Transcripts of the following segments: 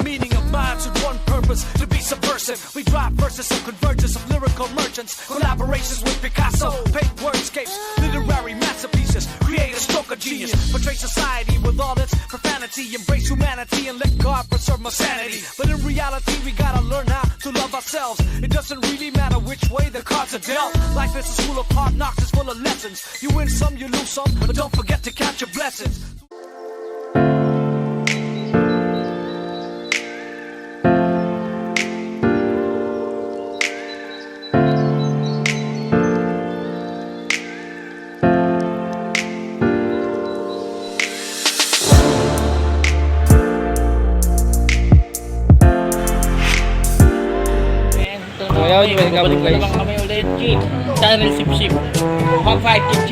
A meaning of minds with one purpose to be subversive. We drive verses of convergence of lyrical merchants, collaborations with Picasso, paint wordscapes, literary masterpieces, create a stroke of genius, portray society with all its profanity, embrace humanity and let God preserve my sanity. But in reality, we gotta learn how to love ourselves. It doesn't really matter which way the cards are dealt. Life is a school of hard knocks, it's full of lessons. You win some, you lose some, but don't forget to count your blessings. Ngayon, welcome Balik guys. naman kami ulit, G. Channel Sip Sip. Hog 5 G, G.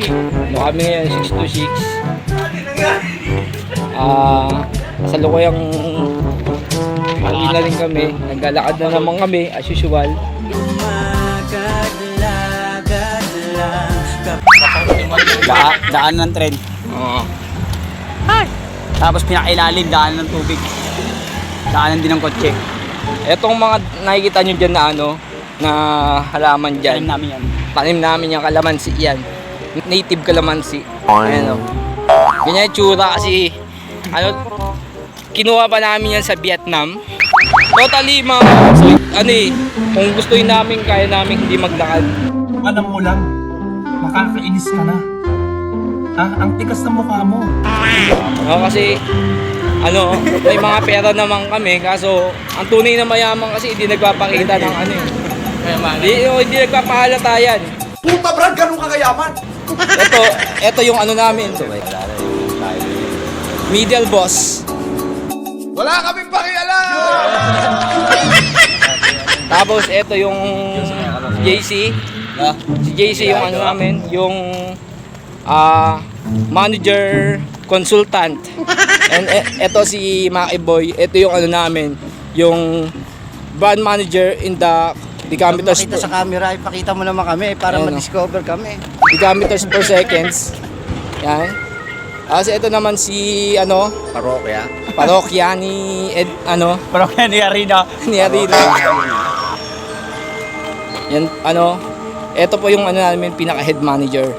No, kami ngayon, 6 to 6. Ah, sa lukuyang hangin na rin kami. Naglalakad na naman kami, as usual. Da daan ng tren. Oo. Tapos pinakailalim, daan ng tubig. Daanan din ng kotse. Etong mga nakikita nyo dyan na ano, na halaman dyan. namin yan. Tanim namin yung kalamansi yan. Native kalamansi. Ayan o. Ganyan yung tsura kasi, ano, kinuha pa namin yan sa Vietnam. Totally mga, so, ano eh, kung gustuin namin, kaya namin hindi maglakad. Alam mo lang, makakainis ka na. Ha? Ang tigas ng mukha mo. No, kasi, ano, may mga pera naman kami, kaso, ang tunay na mayaman kasi hindi nagpapakita ng ano eh. Hindi, hindi nagpapahalata yan. Puta Brad, ganun ka kayaman! Ito, ito yung ano namin. Middle boss. Wala kaming pakialam! Tapos ito yung JC. Si JC yung ano namin, yung ah manager consultant. And e- ito si Maki Boy, ito yung ano namin, yung brand manager in the decameters Pakita sa camera, ipakita mo naman kami para Ayun, oh. ma-discover kami. decameters per seconds. Yan. Tapos ito naman si ano, Parokya. parokya ni Ed, ano, Pero kaya ni Arina. ni Arina. Yan, ano, ito po yung ano namin, pinaka-head manager.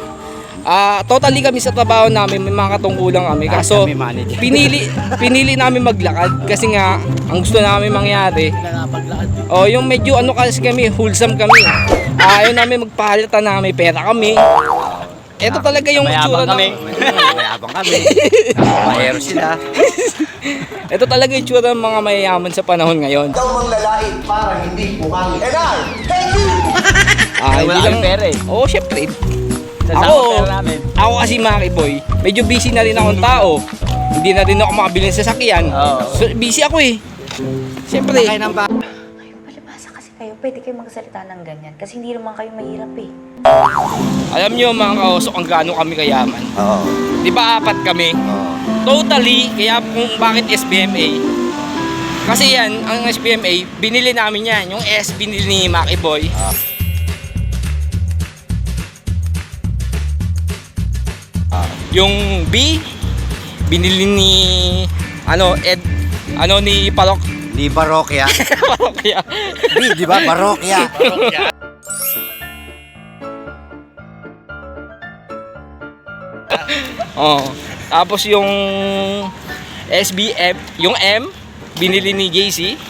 Ah, totally kami sa trabaho namin, may mga katungkulan kami. Kaso, kami manager. pinili, pinili namin maglakad kasi nga, ang gusto namin mangyari, oh, yung medyo ano kasi kami, wholesome kami. Ah, ayaw namin magpahalata na may pera kami. Ito talaga yung itsura Mayabang kami. ng, Mayabang kami. Mahero sila. ito talaga yung itsura ng mga mayayaman sa panahon ngayon. Ikaw mang lalait para hindi pumangit. Enal! Thank you! Ah, Wala hindi kaming pera eh. Oo, syempre. Ako, ako kasi Maki Boy, medyo busy na rin akong tao. Hindi na rin ako makabili ng sasakyan. Oo. So, busy ako eh. Siyempre. Kayo ng ba? Ay, palibasa kasi kayo. Pwede kayo magsalita ng ganyan. Kasi hindi naman kayo mahirap eh. Alam nyo mga kaosok ang gaano kami kayaman. Oo. Di ba apat kami? Totally, kaya kung bakit SBMA. Kasi yan, ang SBMA, binili namin yan. Yung S, binili ni Maki Boy. Yung B, binili ni ano Ed ano ni Palok Di Parokya. Palok kaya Di, di ba? Parokya. oh tapos yung SBF yung M binili ni JC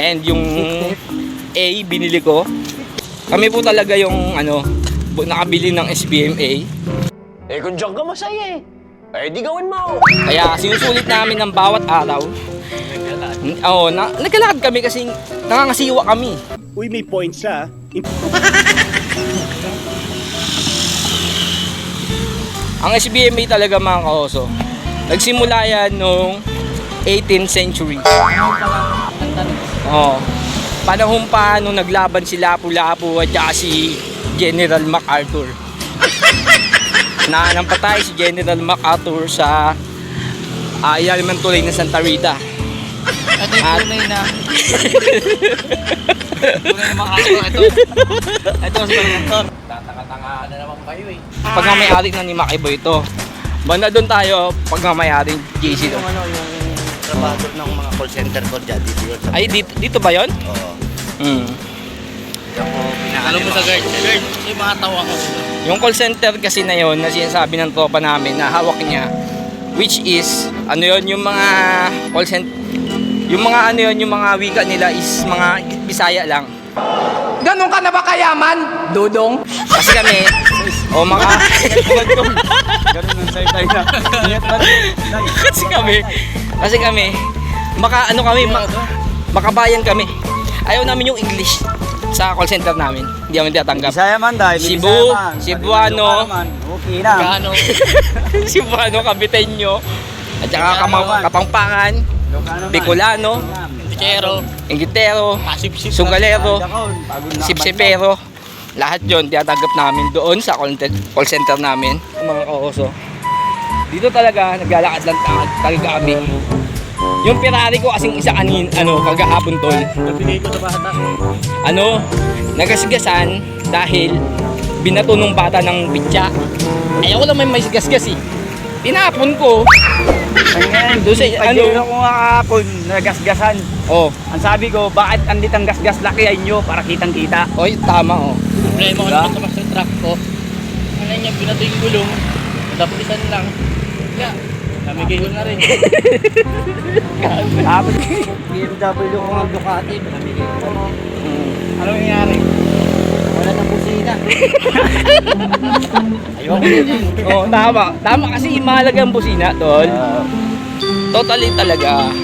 and yung A binili ko kami po talaga yung ano nakabili ng SBMA Eh kung diyan ka masaya eh. Eh di gawin mo. Kaya sinusulit namin ng bawat araw. Oo, na, naglalakad kami kasi nangangasiwa kami. Uy, may point siya. Ang SBMA talaga mga kaoso, nagsimula yan noong 18th century. Oo. Panahon pa nung naglaban si Lapu-Lapu at saka si General MacArthur. na patay si General MacArthur sa uh, ilalim ng tulay ng Santa Rita. Ito yung At- tunay na. tunay na aso. Ito. Ito sa Balmantor. Tatanga-tanga na naman kayo eh. Pag may-ari na ni Makibo ito. Banda doon tayo pag mamayaring JC. Yung ano, yung trabaho ng mga call center ko dyan, dito yun. Sa, Ay, dito, dito ba yon? Oo. Hmm. Ako, Alam mo sa guard, guard, yung mga tawa ko. Yung call center kasi na yon na sinasabi ng tropa namin na hawak niya which is ano yon yung mga call center yung mga ano yon yung mga wika nila is mga Bisaya lang. Ganon ka na ba kayaman? Dudong? Kasi kami o mga Ganun ang say-tay na. Ingat ba? kasi kami kasi kami maka ano kami ma- makabayan kami. Ayaw namin yung English sa call center namin. Hindi kami tinatanggap. Bisaya man dahil. Cebu. Cebuano. Okay na. Kano, Cebuano, Caviteño, at saka man. Bicolano, Ingitero, Bago na- Sipsipero. Lahat yon tinatanggap namin doon sa call center, call center namin. Mga kaoso. Dito talaga, naglalakad lang ta- talaga kami. Yung Ferrari ko kasing isa kanin, ano, kagahapon tol. Nabigay ko sa bata. Ano, nagasgasan dahil binato nung bata ng bitya. Ayaw ko naman may gasgas eh. Tinapon ko. Ayan, Doon sa, Pag ano, ano, ko nga kahapon, nagasgasan. oh, Ang sabi ko, bakit andit ang gasgas lakihan nyo para kitang kita? oy, tama oh. Problema ko Diba? naman sa truck ko. Ano niya, binato yung gulong. Dapat isan lang. Namigay ko na rin. Tapos, BMW ko ang Ducati. Namigay ko. Ano nangyari? Wala nang busina. Ayoko din yan. Oh, tama. Tama kasi mahalaga ang busina, tol. Totally talaga.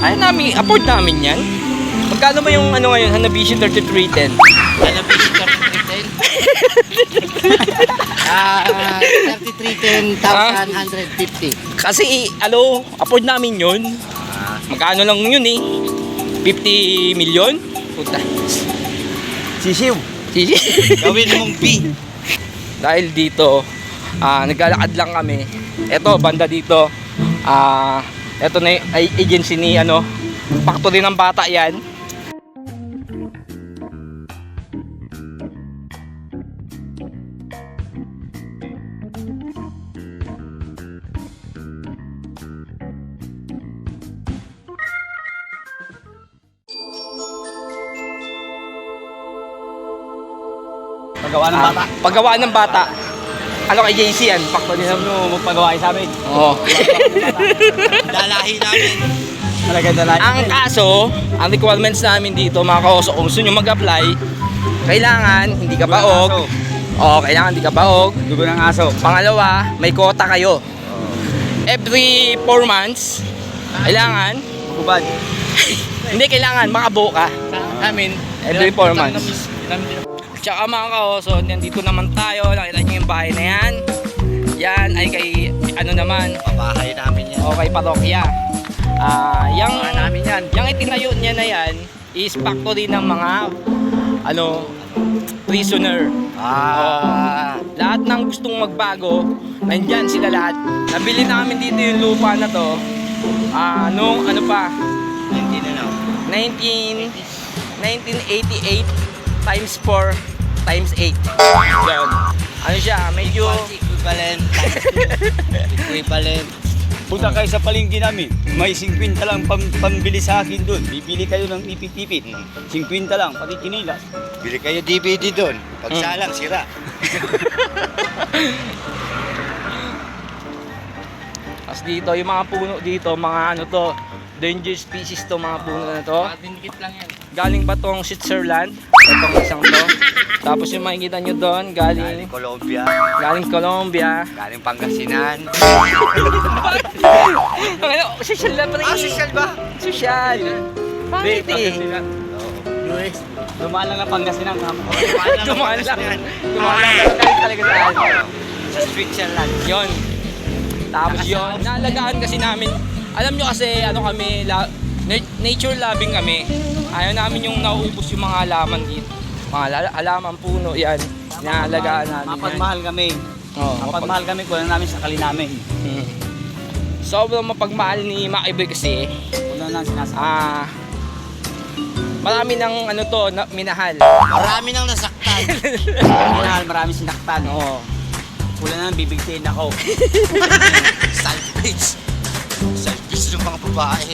Ay namin, afford namin yan. Magkano ba yung ano ngayon, Hanabishi 3310? Ano ba yung 3310? Ah, 3310,150. Kasi, alo, afford namin yun. Magkano lang yun eh? 50 million? Puta. Sisiw. Gawin mong B. Dahil dito, ah naglalakad lang kami. Eto, banda dito. Ah, eto na y- ay agency ni ano, factory ng bata 'yan. Paggawa ng Ah, bata. Paggawa ng bata. Ano kay JC yan? Factory Alam ng nyo, magpagawa kayo sa amin. Oo. Dalahi namin. Talaga dala. Ang kaso, ang requirements namin dito, mga kaoso, kung gusto nyo mag-apply, kailangan hindi ka baog. Oo, kailangan hindi ka baog. Dugo ng aso. Pangalawa, may quota kayo. Every 4 months, kailangan, Kubad. hindi kailangan, makabuo ka. Sa amin, Every four months. Tsaka mga kaoso, nandito naman tayo, nakita nyo yung bahay na yan. Yan ay kay, ano naman, Pabahay namin yan. o kay parokya. Ah, yang, namin yan. yang itinayo niya na yan is factory ng mga, ano, prisoner. Ah. Lahat ng gustong magbago, nandyan sila lahat. Nabili namin dito yung lupa na to. Ah, nung ano pa, Hindi na no. 19 1988 times 4 times 8. Yun. Ano siya, medyo Equivalent. Equivalent. Punta kayo sa palengke namin. May 50 lang pam pambili sa akin doon. Bibili kayo ng ipit-ipit. 50 lang, pati kinilas. Bili kayo DVD doon. Pagsalang, sira. Tapos dito, yung mga puno dito, mga ano to, dangerous species to mga puno na to. Dindikit lang yan. Galing pa tong Switzerland, itong isang to. Tapos yung makikita nyo doon, Galing galing, Colombia. galing Colombia. Galing Pangasinan. ano, social na pa rin. Ah, social ba? Social. Bakit eh? US. Dumaan lang ang Pangasinan. kamo. Dumaan lang. Dumaan lang talaga sa ano. Sa Switzerland. Yon. Tapos yon, naalagaan kasi namin. Alam nyo kasi ano kami, la, na- nature loving kami. Ayaw namin yung nauubos yung mga halaman dito. Mga la- halaman, puno, yan. Naalagaan namin. Mapagmahal kami. Oo, Mapagmahal kami, kulang namin sa kali namin. Hmm. Sobrang mapagmahal ni Makiboy kasi, Kulang lang sinasabi. ah, marami ng ano to, na, minahal. Marami nang nasaktan. Minahal, marami sinaktan. Oo. Wala na, bibigtiin ako. Selfish. Selfish ng mga babae.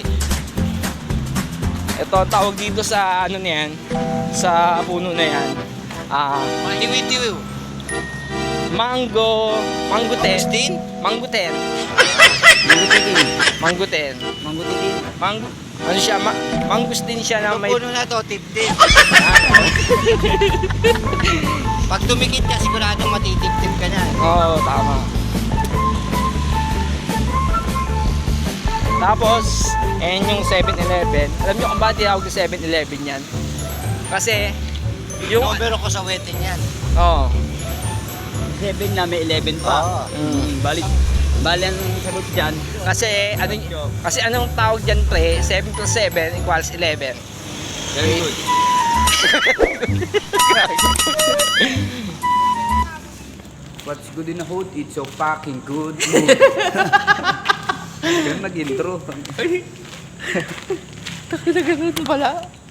Ito tawag dito sa ano na yan, sa puno na yan. Ah, Tiwi-tiwi. mango, manguten. Agustin? Manguten. Mangutitin. Manguten. Mangutitin. Mang ano siya, ma mangustin siya na Ang may puno na to, tip-tip. Pag tumikit ka, siguradong matitip-tip ka na. Oo, tama. Tapos, ayan yung 7-Eleven. Alam nyo kung bakit tinawag yung 7-Eleven yan? Kasi, yung... Numero ko sa wedding yan. Oo. 7 na, may 11 pa. Oo. Mm, balik. Bali ang sagot dyan. Kasi, ano, kasi anong tawag dyan pre? 7 plus 7 equals 11. Very good. What's good in a hood? It's so fucking good. Ganun nag-intro. Ganun pala.